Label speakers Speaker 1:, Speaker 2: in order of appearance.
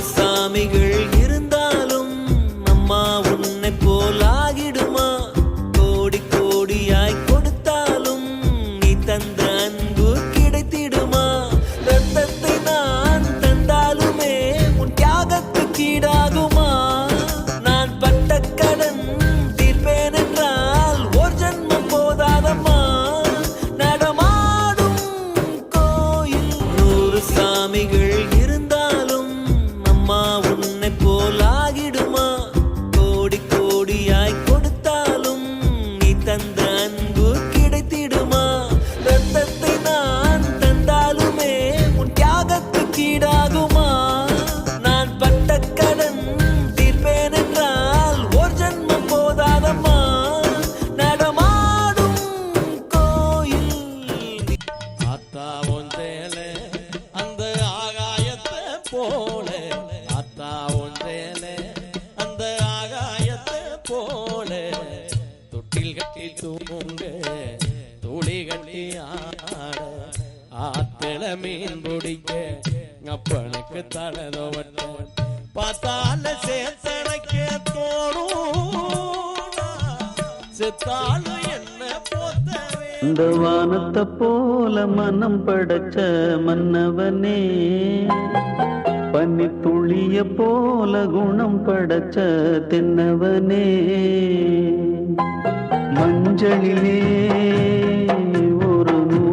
Speaker 1: நூறு சாமிகள் இருந்தாலும் அம்மா உன்னை போலாகிடுமா? கோடி கோடியாய் கொடுத்தாலும் நீ தந்த போலாகிடுமா? கோடி கோடியாய் கொடுத்தாலும் நீ தந்த அன்பு கிடைத்திடுமா? ரத்தத்தை நான் தந்தாலுமே உன் தியாகத்துக்கு ஈடாகுமா? நான் பட்ட கடன் தீர்ப்பேன் என்றால் ஒரு ஜன்மம் போதாதம்மா? நடமாடும் கோயில்
Speaker 2: ஆத்தா ஒன்றேலே அந்த ஆகாயத்தை போல போல. தொட்டில் கட்டி தூங்க துளி கட்டி ஆட. ஆத்தில மீன் பிடிக்க அப்பனுக்கு தலதோவட்ட பார்த்தால சேத்தனைக்க தோணும் செத்தாலும் என்ன போத்தவே?
Speaker 3: அந்த வானத்தை போல மனம் படைச்ச மன்னவனே. பன்னி துளிய போல குணம் படைச்ச தென்னவனே. மஞ்சளிலே